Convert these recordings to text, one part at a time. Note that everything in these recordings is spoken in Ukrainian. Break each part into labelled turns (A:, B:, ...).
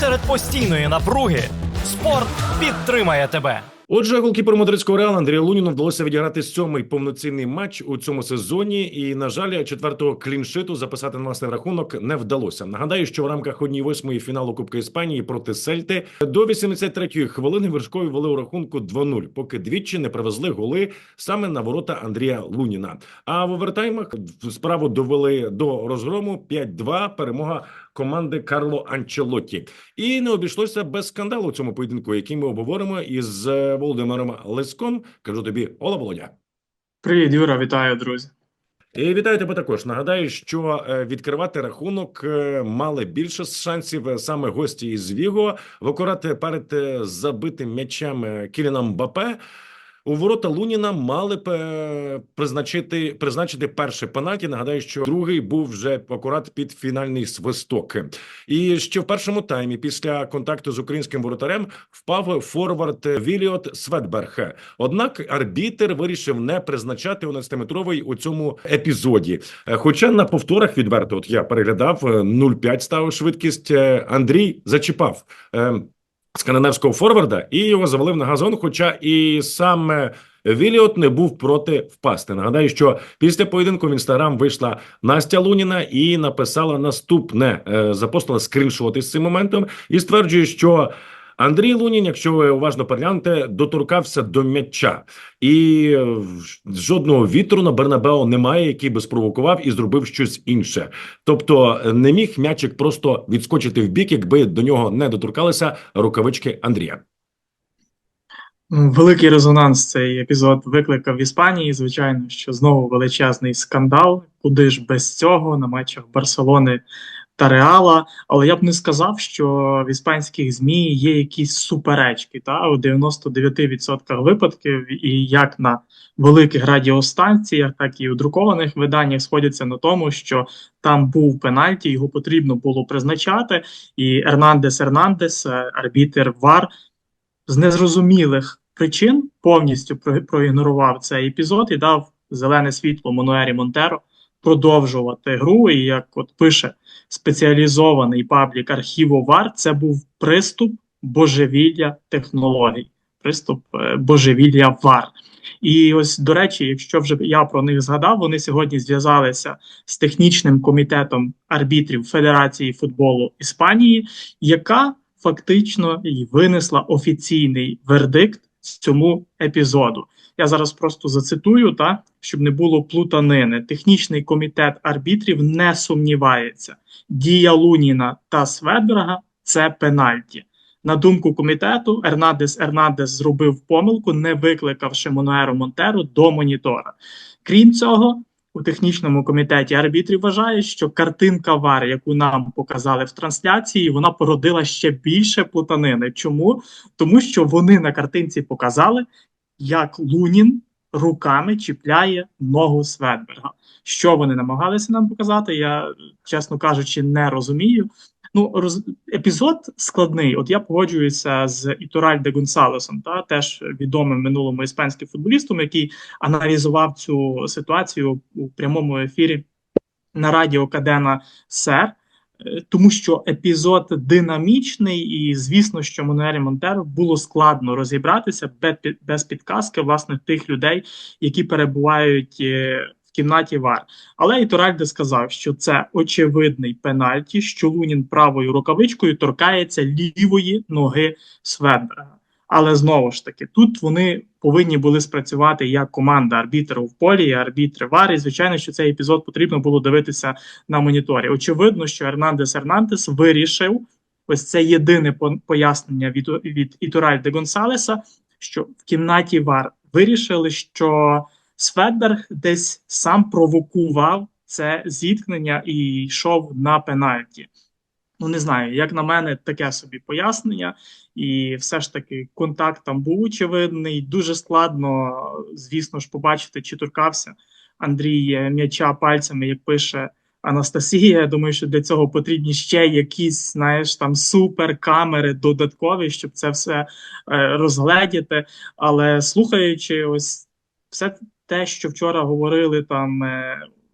A: серед постійної напруги спорт підтримає тебе.
B: Отже, голкіпер мадридського реалу Андрію Луніну вдалося відіграти сьомий повноцінний матч у цьому сезоні, і на жаль, четвертого кліншиту записати на власний рахунок не вдалося. Нагадаю, що в рамках однієї восьмої фіналу Кубка Іспанії проти Сельти до 83-ї хвилини вершкові вели у рахунку 2-0, поки двічі не привезли голи саме на ворота Андрія Луніна. А в овертаймах справу довели до розгрому 5-2, перемога команди Карло Анчелотті. І не обійшлося без скандалу у цьому поєдинку, який ми обговоримо із е, Володимиром Леском. Кажу тобі, Ола Володя.
C: Привіт, Юра, вітаю, друзі.
B: І вітаю тебе також. Нагадаю, що е, відкривати рахунок е, мали більше шансів саме гості із Віго. В акурат перед забитим м'ячем Кіліном Бапе. У ворота Луніна мали б е, призначити призначити перший пенальті. Нагадаю, що другий був вже акурат під фінальний свисток. І ще в першому таймі, після контакту з українським воротарем, впав форвард Віліот Светберг. Однак арбітер вирішив не призначати 11-метровий у цьому епізоді. Е, Хоча на повторах відверто, от я переглядав е, 0,5 став швидкість. е, Андрій зачіпав. Скандинавського форварда і його завалив на газон. Хоча і саме Віліот не був проти впасти. Нагадаю, що після поєдинку в інстаграм вийшла Настя Луніна і написала наступне: Е, запостила скріншот з цим моментом і стверджує, що. Андрій Лунін, якщо ви уважно переглянете, доторкався до м'яча, і е, жодного вітру на Бернабео немає, який би спровокував і зробив щось інше. Тобто е, не міг м'ячик просто відскочити в бік, якби до нього не доторкалися рукавички Андрія.
C: Великий резонанс цей епізод викликав в Іспанії. Звичайно, що знову величезний скандал. Куди ж без цього на матчах Барселони та Реала. Але я б не сказав, що в іспанських ЗМІ є якісь суперечки. Та у 99% випадків, і як на великих радіостанціях, так і у друкованих виданнях сходяться на тому, що там був пенальті, його потрібно було призначати. І Ернандес Ернандес, е, арбітер ВАР, з незрозумілих причин повністю проігнорував цей епізод і дав зелене світло Мануері Монтеро продовжувати гру. І як от пише спеціалізований паблік архіву ВАР, це був приступ божевілля технологій, приступ е, божевілля ВАР. І ось, до речі, якщо вже я про них згадав, вони сьогодні зв'язалися з технічним комітетом арбітрів Федерації футболу Іспанії, яка фактично і винесла офіційний вердикт цьому епізоду. Я зараз просто зацитую, та щоб не було плутанини. Технічний комітет арбітрів не сумнівається. Дія Луніна та Светберга це пенальті. На думку комітету, Ернандес Ернандес зробив помилку, не викликавши Монуеру Монтеро до монітора. Крім цього, у технічному комітеті арбітрів вважають, що картинка ВАР, яку нам показали в трансляції, вона породила ще більше плутанини. Чому? Тому що вони на картинці показали, як Лунін руками чіпляє ногу Светберга. Що вони намагалися нам показати, я, чесно кажучи, не розумію. Ну, роз... епізод складний. От я погоджуюся з Ітуральде Гонсалесом, та теж відомим минулому іспанським футболістом, який аналізував цю ситуацію у прямому ефірі на радіо Кадена Сер. Е, Тому що епізод динамічний, і звісно, що Мануелі Монтеро було складно розібратися без, під- без підказки власне тих людей, які перебувають е, кімнаті ВАР. Але і Іторальде сказав, що це очевидний пенальті, що Лунін правою рукавичкою торкається лівої ноги Светберга. Але знову ж таки, тут вони повинні були спрацювати як команда арбітрів в полі, і арбітри ВАР. І звичайно, що цей епізод потрібно було дивитися на моніторі. Очевидно, що Ернандес Ернандес вирішив ось це єдине по- пояснення від, від Ітуральде Гонсалеса, що в кімнаті ВАР вирішили, що Светберг десь сам провокував це зіткнення і йшов на пенальті. Ну, не знаю, як на мене, таке собі пояснення, і все ж таки контакт там був очевидний. Дуже складно, звісно ж, побачити, чи торкався Андрій е, м'яча пальцями, як пише Анастасія. Я думаю, що для цього потрібні ще якісь, знаєш, там суперкамери додаткові, щоб це все е, розгледіти. Але слухаючи, ось все те, що вчора говорили там.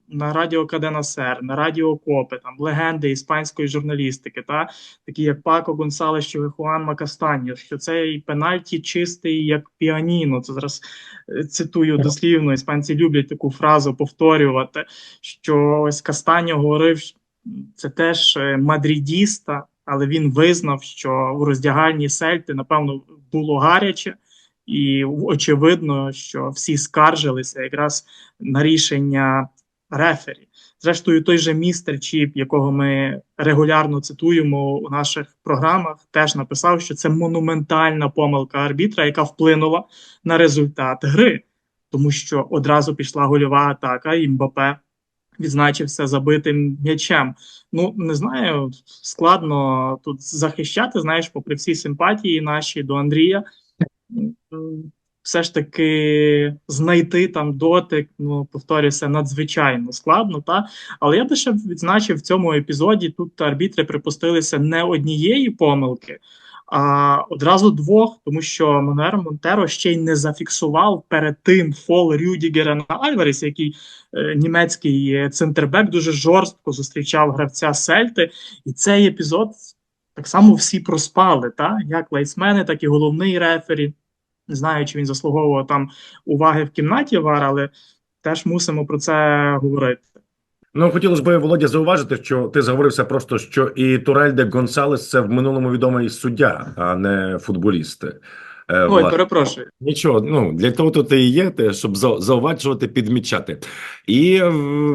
C: На радіо КДНСР, на радіо Копи, там легенди іспанської журналістики, та такі як Пако Гонсалес чи Хуан Макастаньо, що цей пенальті чистий як піаніно. Це зараз е, цитую дослівно. Іспанці люблять таку фразу повторювати. Що ось Кастаньо говорив, це теж е, мадрідіста, але він визнав, що у роздягальні сельти, напевно, було гаряче. І очевидно, що всі скаржилися якраз на рішення рефері. Зрештою, той же містер Чіп, якого ми регулярно цитуємо у наших програмах, теж написав, що це монументальна помилка арбітра, яка вплинула на результат гри, тому що одразу пішла гольова атака, і Мбапе відзначився забитим м'ячем. Ну не знаю, складно тут захищати. Знаєш, попри всі симпатії наші до Андрія все ж таки знайти там дотик, ну повторюся, надзвичайно складно, та але я би ще відзначив в цьому епізоді. Тут арбітри припустилися не однієї помилки, а одразу двох, тому що Монер Монтеро ще й не зафіксував перед тим фол Рюдігера на Альварес, який е, німецький центрбек дуже жорстко зустрічав гравця Сельти, і цей епізод так само всі проспали, та як лайсмени, так і головний рефері. Не знаю, чи він заслуговував там уваги в кімнаті Вар, але теж мусимо про це говорити.
B: Ну, хотілося б, Володя, зауважити, що ти заговорився просто, що і Турель де Гонсалес це в минулому відомий суддя, а не футболіст. Е,
C: Ой,
B: власне.
C: перепрошую.
B: Нічого, ну для того тут і є, те, щоб зауважувати, підмічати. І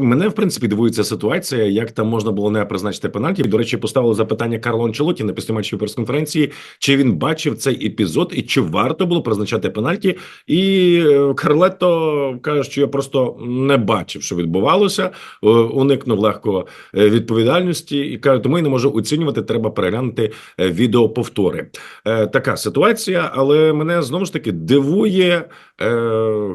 B: мене в принципі дивується ситуація, як там можна було не призначити пенальті. До речі, поставили запитання Карло Анчелоті на післяматчевій прес-конференції, чи він бачив цей епізод і чи варто було призначати пенальті. І е, Карлетто каже, що я просто не бачив, що відбувалося. е, Уникнув легко відповідальності і каже, тому я не можу оцінювати. Треба переглянути відеоповтори. Е, Така ситуація, але мене знову ж таки дивує е,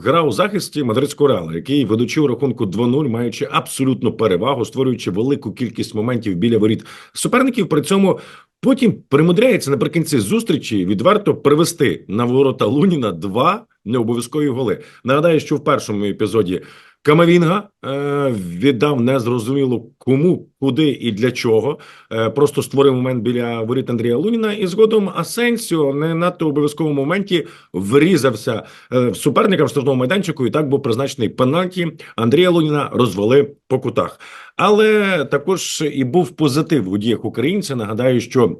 B: гра у захисті мадридського реала, який ведучи у рахунку 2-0, маючи абсолютну перевагу, створюючи велику кількість моментів біля воріт суперників. При цьому потім примудряється наприкінці зустрічі відверто привести на ворота Луніна два необов'язкові голи. Нагадаю, що в першому епізоді. Камавінга е, віддав незрозуміло кому, куди і для чого. Е, просто створив момент біля воріт Андрія Луніна, і згодом Асенсіо не надто обов'язковому моменті врізався е, в суперника в штрафному майданчику. І так був призначений пенальті. Андрія Луніна розвели по кутах. Але також і був позитив у діях українця. Нагадаю, що.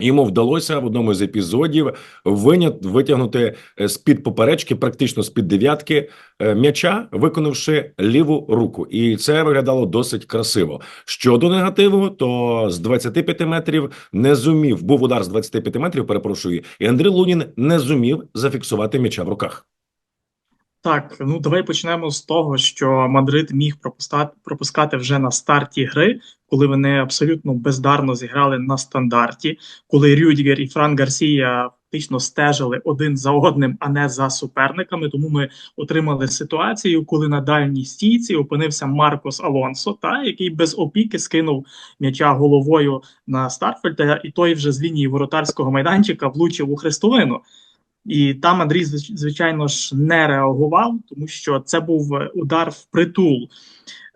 B: Йому вдалося в одному з епізодів витягнути е, з-під поперечки, практично з-під дев'ятки е, м'яча, виконавши ліву руку, і це виглядало досить красиво. Щодо негативу, то з 25 метрів не зумів. Був удар з 25 метрів. Перепрошую, і Андрій Лунін не зумів зафіксувати м'яча в руках.
C: Так, ну давай почнемо з того, що Мадрид міг пропускати, пропускати вже на старті гри, коли вони абсолютно бездарно зіграли на стандарті, коли Рюдігер і Фран Гарсія фактично стежили один за одним, а не за суперниками. Тому ми отримали ситуацію, коли на дальній стійці опинився Маркос Алонсо, та який без опіки скинув м'яча головою на Старфельда, і той вже з лінії воротарського майданчика влучив у хрестовину. І там Андрій, звичайно ж, не реагував, тому що це був е, удар в притул.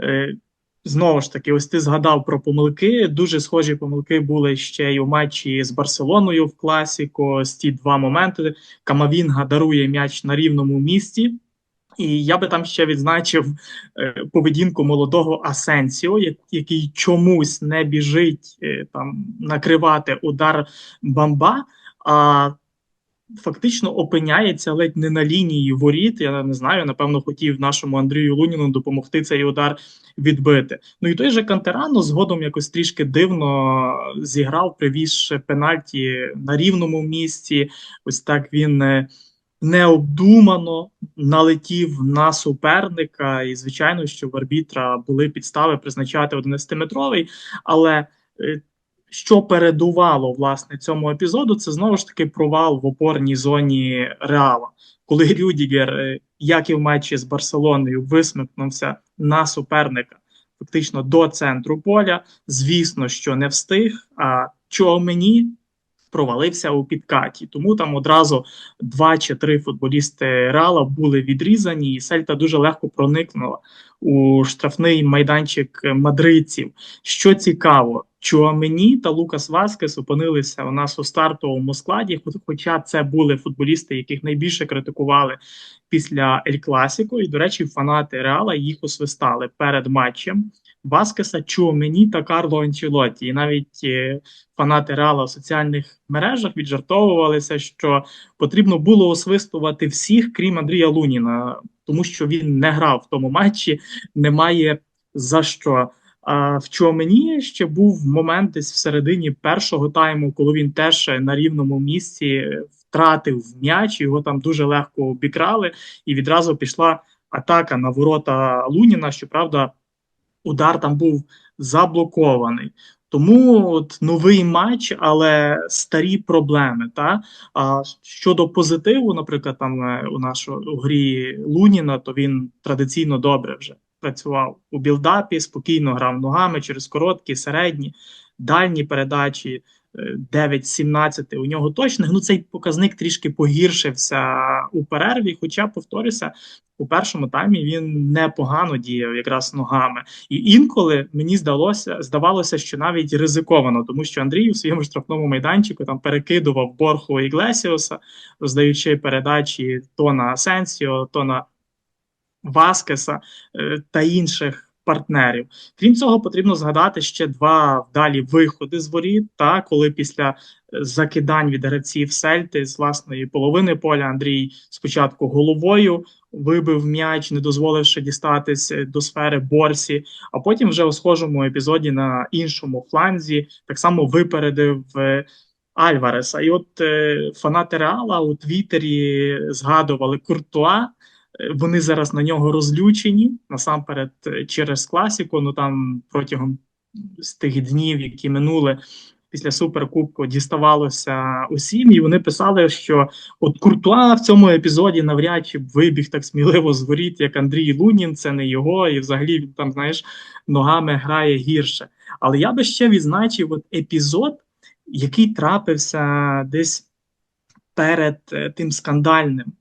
C: Е, Знову ж таки, ось ти згадав про помилки. Дуже схожі помилки були ще й у матчі з Барселоною в класіко. Ось ті два моменти. Камавінга дарує м'яч на рівному місці. І я би там ще відзначив е, поведінку молодого Асенсіо, який чомусь не біжить там накривати удар бамба. а фактично опиняється ледь не на лінії воріт. Я не знаю, напевно, хотів нашому Андрію Луніну допомогти цей удар відбити. Ну і той же Кантерано згодом якось трішки дивно зіграв, привізши пенальті на рівному місці. Ось так він. е, Необдумано налетів на суперника, і звичайно, що в арбітра були підстави призначати 11-метровий, але е, що передувало власне цьому епізоду, це знову ж таки провал в опорній зоні Реала, коли Рюдігер, е, як і в матчі з Барселоною, висмикнувся на суперника фактично до центру поля. Звісно, що не встиг. А чого мені провалився у підкаті. Тому там одразу два чи три футболісти Реала були відрізані, і Сельта дуже легко проникнула у штрафний майданчик мадридців. Що цікаво, Чуамені та Лукас Васкес опинилися у нас у стартовому складі, хоча це були футболісти, яких найбільше критикували після Ель Класіко. І, до речі, фанати Реала їх освистали перед матчем. Васкеса, Чуамені та Карло Анчелотті. І навіть е, фанати Реала в соціальних мережах віджартовувалися, що потрібно було освистувати всіх, крім Андрія Луніна, тому що він не грав в тому матчі, немає за що. А в Чуамені ще був момент десь всередині першого тайму, коли він теж на рівному місці втратив м'яч, його там дуже легко обікрали, і відразу пішла атака на ворота Луніна. Щоправда, удар там був заблокований. Тому от новий матч, але старі проблеми. Та а щодо позитиву, наприклад, там е, у нашого у грі Луніна, то він традиційно добре вже працював у білдапі, спокійно грав ногами через короткі, середні, дальні передачі. 9-17 у нього точно. Ну цей показник трішки погіршився у перерві. Хоча, повторюся, у першому таймі він непогано діяв якраз ногами. І інколи мені здалося, здавалося, що навіть ризиковано, тому що Андрій у своєму штрафному майданчику там перекидував Борху Іглесіоса, роздаючи передачі то на Асенсіо, то на Васкеса е, та інших партнерів. Крім цього, потрібно згадати ще два вдалі виходи з воріт. Та коли після закидань від гравців Сельти з власної половини поля Андрій спочатку головою вибив м'яч, не дозволивши дістатись до сфери борсі. А потім, вже у схожому епізоді на іншому фланзі, так само випередив. Альвареса, і от е, фанати Реала у Твіттері згадували Куртуа, вони зараз на нього розлючені насамперед через класіку. Ну там протягом з тих днів, які минули після суперкубку, діставалося усім, і вони писали, що от Куртуа в цьому епізоді навряд чи вибіг так сміливо з воріт, як Андрій Лунін. Це не його, і взагалі він там, знаєш, ногами грає гірше. Але я би ще відзначив от епізод, який трапився десь перед тим скандальним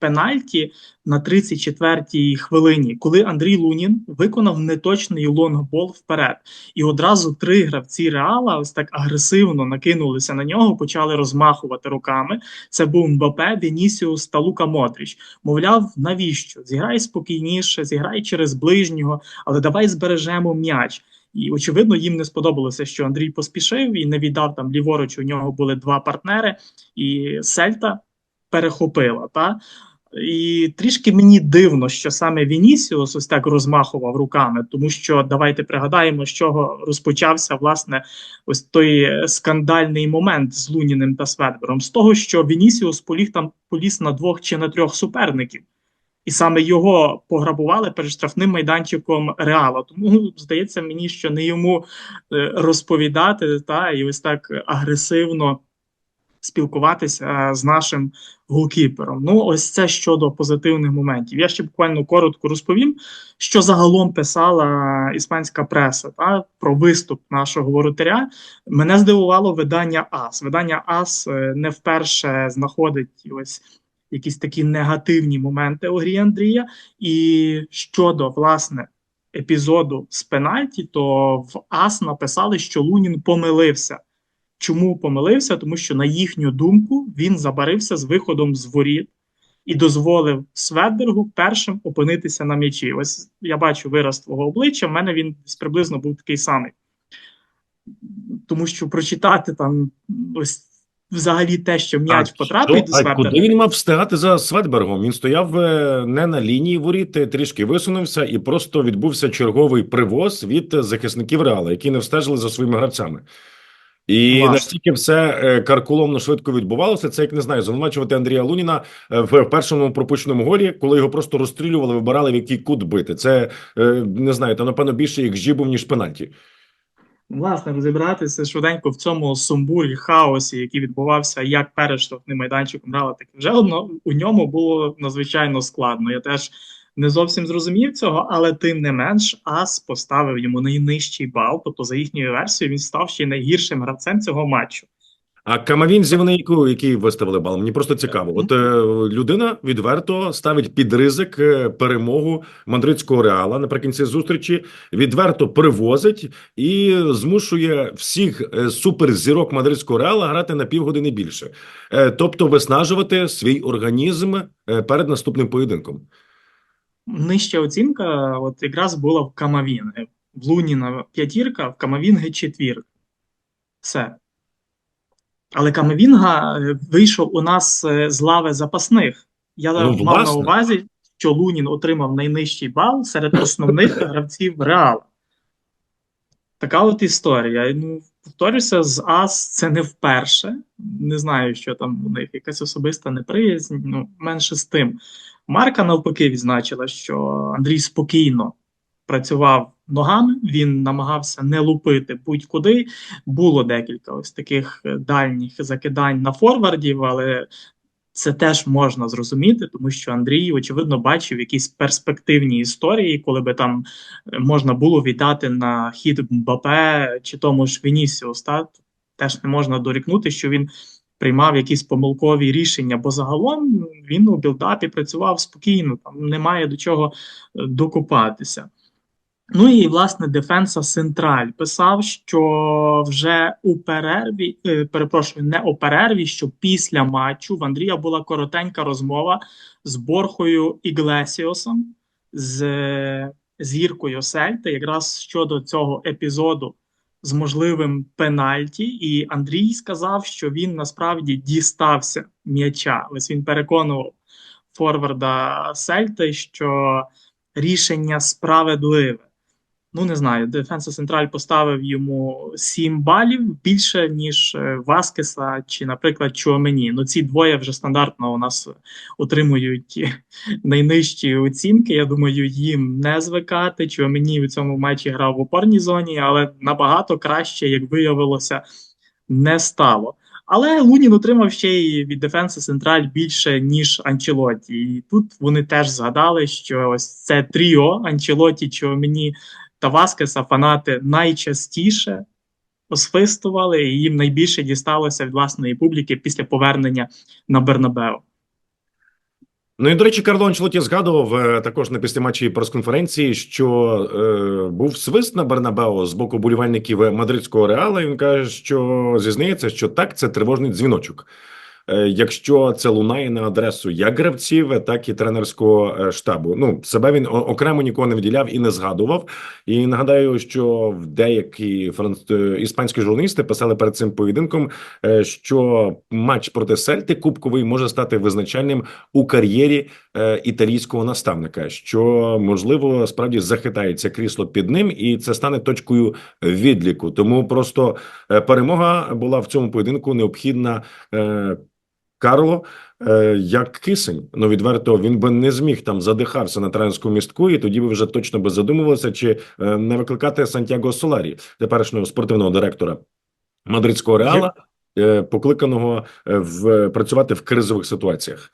C: пенальті на 34-й хвилині, коли Андрій Лунін виконав неточний лонгбол вперед, і одразу три гравці реала ось так агресивно накинулися на нього, почали розмахувати руками. Це був Мбапе, Вінісіус та Лука Модріч. Мовляв, навіщо? Зіграй спокійніше, зіграй через ближнього, але давай збережемо м'яч. І очевидно, їм не сподобалося, що Андрій поспішив і не віддав там ліворуч. У нього були два партнери, і Сельта перехопила. Та і трішки мені дивно, що саме Вінісіус ось так розмахував руками, тому що давайте пригадаємо, з чого розпочався власне ось той скандальний момент з Луніним та Светбером, з того, що Вінісіус поліг там поліз на двох чи на трьох суперників, і саме його пограбували перед штрафним майданчиком Реала. Тому здається мені, що не йому е, розповідати та і ось так агресивно спілкуватися з нашим голкіпером. Ну, ось це щодо позитивних моментів. Я ще буквально коротко розповім, що загалом писала іспанська преса та про виступ нашого воротаря. Мене здивувало видання АС. Видання АС е, не вперше знаходить ось. Якісь такі негативні моменти у грі Андрія. І щодо власне епізоду з пенальті, то в АС написали, що Лунін помилився. Чому помилився? Тому що, на їхню думку, він забарився з виходом з воріт і дозволив Светбергу першим опинитися на м'ячі. Ось я бачу вираз твого обличчя. в мене він приблизно був такий самий. Тому що прочитати там ось взагалі те, що м'яч потрапить до
B: Светберга. А куди він мав встигати за Светбергом? Він стояв е, не на лінії воріт, е, трішки висунувся, і просто відбувся черговий привоз від захисників Реала, які не встежили за своїми гравцями. І Власне. настільки все е, карколомно швидко відбувалося, це як не знаю, звинувачувати Андрія Луніна е, в першому пропущеному голі, коли його просто розстрілювали, вибирали в який кут бити. Це е, не знаю, то напевно більше як жібув, ніж пенальті.
C: Власне, розібратися швиденько в цьому сумбурі, хаосі, який відбувався як перед штрафним майданчиком грала, так і вже одно у ньому було надзвичайно складно. Я теж не зовсім зрозумів цього, але тим не менш ас поставив йому найнижчий бал. Тобто, за їхньою версією, він став ще найгіршим гравцем цього матчу.
B: А Камавінзі вони яку, який виставили бал? Мені просто цікаво. От е, людина відверто ставить під ризик е, перемогу мадридського реала наприкінці зустрічі, відверто привозить і змушує всіх е, суперзірок мадридського реала грати на півгодини більше, тобто виснажувати свій організм перед наступним поєдинком.
C: Нижча оцінка от якраз була в Камавінги. В Луніна п'ятірка, в Камавінги четвірка. Все. Але Камавінга е, вийшов у нас е, з лави запасних. Я
B: Ну,
C: мав на увазі, що Лунін отримав найнижчий бал серед основних гравців Реала. Така от історія. Ну, повторюся, з Ас це не вперше. Не знаю, що там у них якась особиста неприязнь. Ну, менше з тим. Марка навпаки відзначила, що Андрій спокійно працював ногами, він намагався не лупити будь-куди. Було декілька ось таких дальніх закидань на форвардів, але це теж можна зрозуміти, тому що Андрій, очевидно, бачив якісь перспективні історії, коли би там можна було віддати на хід Мбапе чи тому ж Вінісіус. Та? Теж не можна дорікнути, що він приймав якісь помилкові рішення, бо загалом він у білдапі працював спокійно, там немає до чого е, докопатися. Ну і власне Дефенса Централь писав, що вже у перерві, е, перепрошую, не у перерві, що після матчу в Андрія була коротенька розмова з Борхою Іглесіосом, з е, зіркою Сельти, якраз щодо цього епізоду з можливим пенальті. І Андрій сказав, що він насправді дістався м'яча. Ось він переконував форварда Сельти, що рішення справедливе. Ну, не знаю, Дефенса Централь поставив йому 7 балів більше, ніж Васкеса чи, наприклад, Чуамені. Ну, ці двоє вже стандартно у нас отримують найнижчі оцінки. Я думаю, їм не звикати. Чуамені у цьому матчі грав в опорній зоні, але набагато краще, як виявилося, не стало. Але Лунін отримав ще й від Дефенса Централь більше, ніж Анчелоті. І тут вони теж згадали, що ось це тріо Анчелоті, Чуамені та Васкеса фанати найчастіше освистували, і їм найбільше дісталося від власної публіки після повернення на Бернабео.
B: Ну і до речі, Карло Анчелоті згадував е, також на післяматчі прес-конференції, що е, був свист на Бернабео з боку болівальників мадридського реала. І він каже, що зізнається, що так, це тривожний дзвіночок. Е, Якщо це лунає на адресу як гравців, так і тренерського е, штабу. Ну себе він окремо нікого не виділяв і не згадував. І нагадаю, що деякі франц... е, іспанські журналісти писали перед цим поєдинком, що матч проти Сельти кубковий може стати визначальним у кар'єрі італійського наставника, що можливо справді захитається крісло під ним, і це стане точкою відліку. Тому просто перемога була в цьому поєдинку необхідна. Карло, е, як кисень, ну відверто він би не зміг там задихався на тренерському містку, і тоді би вже точно би задумувалися, чи е, не викликати Сантьяго Соларі, теперішнього спортивного директора мадридського реала, е, покликаного е, в працювати в кризових ситуаціях.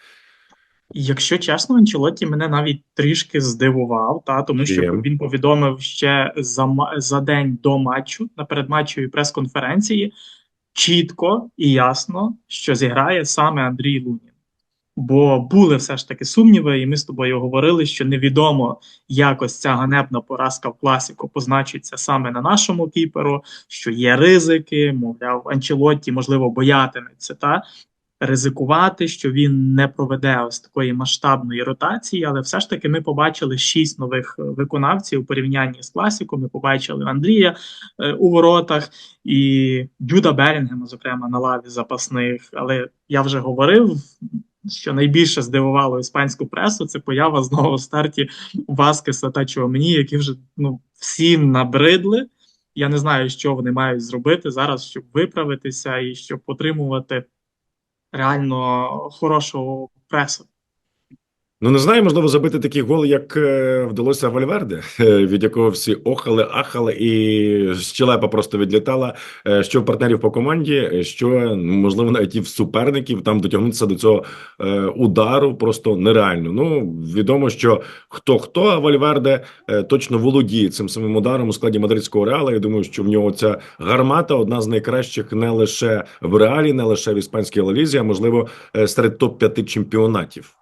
C: Якщо чесно, Анчелотті мене навіть трішки здивував, та тому що
B: Чим?
C: він повідомив ще за, за день до матчу на передматчевій прес-конференції чітко і ясно, що зіграє саме Андрій Лунін. Бо були все ж таки сумніви, і ми з тобою говорили, що невідомо, як ось ця ганебна поразка в класіку позначиться саме на нашому кіперу, що є ризики, мовляв, Анчелотті, можливо, боятиметься та ризикувати, що він не проведе ось такої масштабної ротації, але все ж таки ми побачили шість нових е, виконавців у порівнянні з класіком. Ми побачили Андрія е, у воротах і Дюда Берінгема, зокрема, на лаві запасних. Але я вже говорив. Що найбільше здивувало іспанську пресу, це поява знову в старті Васкеса та Чуамені, які вже ну всім набридли. Я не знаю, що вони мають зробити зараз, щоб виправитися і щоб отримувати реально хорошу пресу.
B: Ну, не знаю, можливо, забити такий гол, як е, вдалося Вальверде, е, від якого всі охали, ахали, і щелепа просто відлітала. Е, що в партнерів по команді, що можливо навіть і в суперників там дотягнутися до цього удару просто нереально. Ну відомо, що хто хто, Вальверде точно володіє цим самим ударом у складі мадридського реала. Я думаю, що в нього ця гармата одна з найкращих не лише в реалі, не лише в іспанській лалізі, а можливо серед топ 5 чемпіонатів.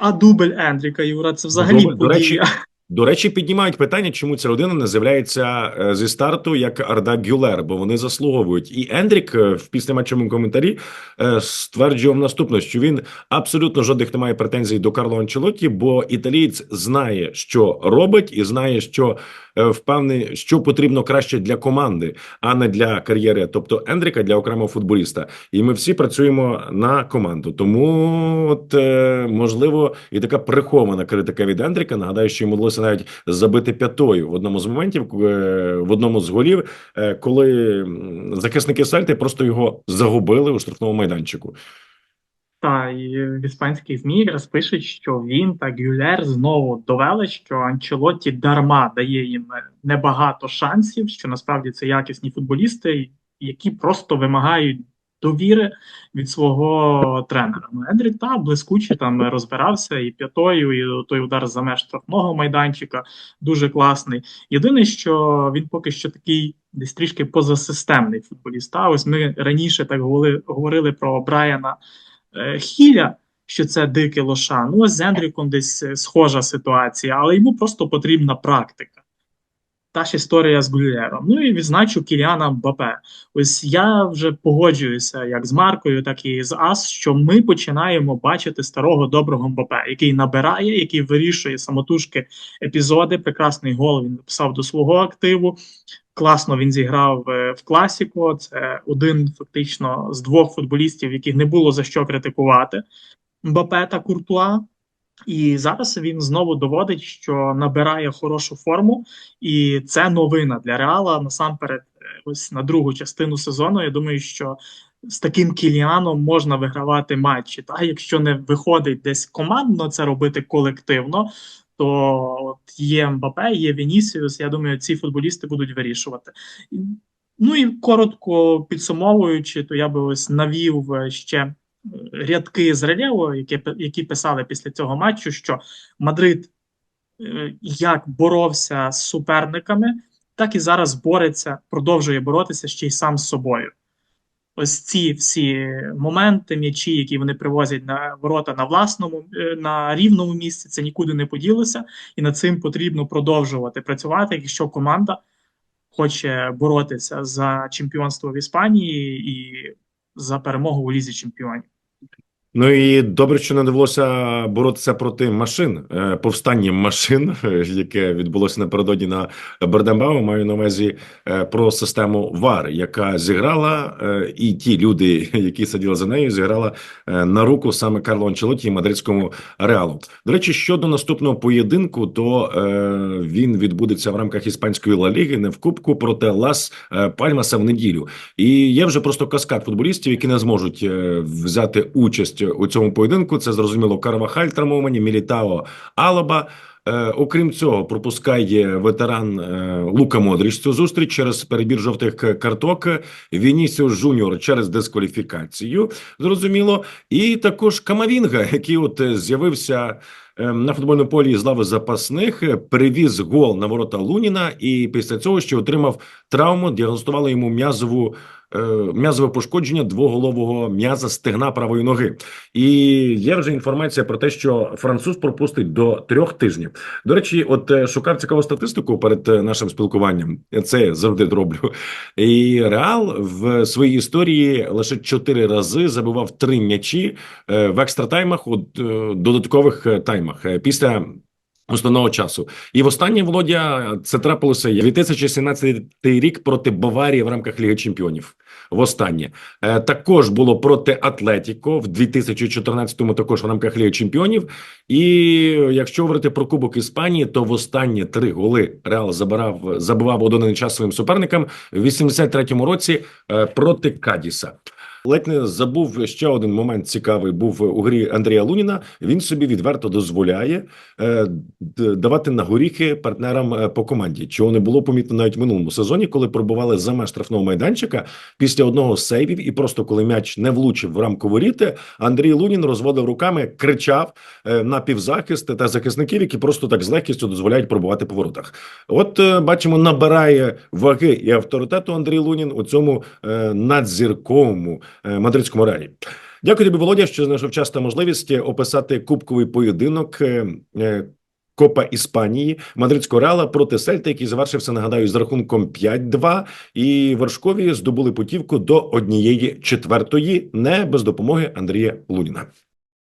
C: А дубль Ендріка, Юра, це взагалі
B: Дубль, до речі,
C: подія.
B: До речі, піднімають питання, чому ця родина не з'являється е, зі старту як Арда Гюлер, бо вони заслуговують. І Ендрік е, в післяматчевому коментарі е, стверджував наступне, що він абсолютно жодних не має претензій до Карло Анчелотті, бо італієць знає, що робить, і знає, що впевнений, що потрібно краще для команди, а не для кар'єри, тобто Ендріка для окремого футболіста. І ми всі працюємо на команду. Тому, от можливо, і така прихована критика від Ендріка. Нагадаю, що йому вдалося навіть забити п'ятою в одному з моментів, е, в одному з голів, е, коли захисники Сальти просто його загубили у штрафному майданчику.
C: Та і в іспанських ЗМІ якраз пишуть, що він та Гюлер знову довели, що Анчелотті дарма дає їм небагато шансів, що насправді це якісні футболісти, які просто вимагають довіри від свого тренера. Ну, Ендрік та блискуче там розбирався і п'ятою, і той удар за меж штрафного майданчика дуже класний. Єдине, що він поки що такий десь трішки позасистемний футболіст. А ось ми раніше так говорили, говорили про Брайана е, Хіля, що це дикий лоша. Ну, з Ендріком десь е, схожа ситуація, але йому просто потрібна практика. Та ж історія з Гулєром. Ну і відзначу Кіліана Мбапе. Ось я вже погоджуюся як з Маркою, так і з Ас, що ми починаємо бачити старого доброго Мбапе, який набирає, який вирішує самотужки епізоди. Прекрасний гол він написав до свого активу. Класно він зіграв е, в класіку. Це один фактично з двох футболістів, яких не було за що критикувати. Мбапе та Куртуа. І зараз він знову доводить, що набирає хорошу форму, і це новина для Реала. Насамперед, е, ось на другу частину сезону. Я думаю, що з таким кіліаном можна вигравати матчі. Та якщо не виходить десь командно це робити колективно, то от є Мбапе, є Вінісіус. Я думаю, ці футболісти будуть вирішувати. Ну і коротко підсумовуючи, то я би ось навів е, ще рядки з Рельєво, які, які писали після цього матчу, що Мадрид е, як боровся з суперниками, так і зараз бореться, продовжує боротися ще й сам з собою. Ось ці всі моменти, м'ячі, які вони привозять на ворота на власному, е, на рівному місці, це нікуди не поділося, і над цим потрібно продовжувати працювати, якщо команда хоче боротися за чемпіонство в Іспанії і за перемогу у лізі чемпіонів.
B: Ну і добре, що не довелося боротися проти машин, е, повстанням машин, яке відбулося напередодні на Бердембау. Маю на увазі е, про систему ВАР, яка зіграла, е, і ті люди, які сиділи за нею, зіграла на руку саме Карло Анчелоті і мадридському реалу. До речі, щодо наступного поєдинку, то він відбудеться в рамках іспанської Ла Ліги, не в кубку проти Лас Пальмаса в неділю. І є вже просто каскад футболістів, які не зможуть взяти участь у цьому поєдинку. Це зрозуміло Карвахаль травмовані, Мілітао, Алаба. Е, окрім цього, пропускає ветеран е, Лука Модріч цю зустріч через перебір жовтих карток. Вінісіус Жуніор через дискваліфікацію. Зрозуміло, і також Камавінга, який от е, з'явився на футбольному полі з лави запасних, привіз гол на ворота Луніна, і після цього ще отримав травму. Діагностували йому м'язову. Е, М'язове пошкодження двоголового м'яза стегна правої ноги, і є вже інформація про те, що француз пропустить до трьох тижнів. До речі, от е, шукав цікаву статистику перед е, нашим спілкуванням. Це завжди роблю. І Реал в своїй історії лише чотири рази забивав три м'ячі в екстратаймах у е, додаткових таймах після. Основного часу, і в останнє Володя це трапилося 2017 рік проти Баварії в рамках Ліги Чемпіонів. Востаннє Е, також було проти Атлетіко в 2014-му також в рамках Ліги Чемпіонів. І якщо говорити про Кубок Іспанії, то в останні три голи Реал забирав забивав один час своїм суперникам в 83-му році е, проти Кадіса. Ледь не забув ще один момент цікавий. Був у грі Андрія Луніна. Він собі відверто дозволяє е, давати на горіхи партнерам е, по команді, чого не було помітно навіть в минулому сезоні, коли пробували за меж штрафного майданчика після одного сейвів, і просто коли м'яч не влучив в рамку воріти, Андрій Лунін розводив руками, кричав е, на півзахист та захисників, які просто так з легкістю дозволяють пробувати по воротах. От е, бачимо, набирає ваги і авторитету Андрій Лунін у цьому надзірковому мадридському реалі. Дякую тобі, Володя, що знайшов час та можливість описати кубковий поєдинок. е, е, Копа Іспанії мадридського реала проти Сельта, який завершився, нагадаю, з рахунком 5-2, і вершкові здобули путівку до однієї четвертої, не без допомоги Андрія Луніна.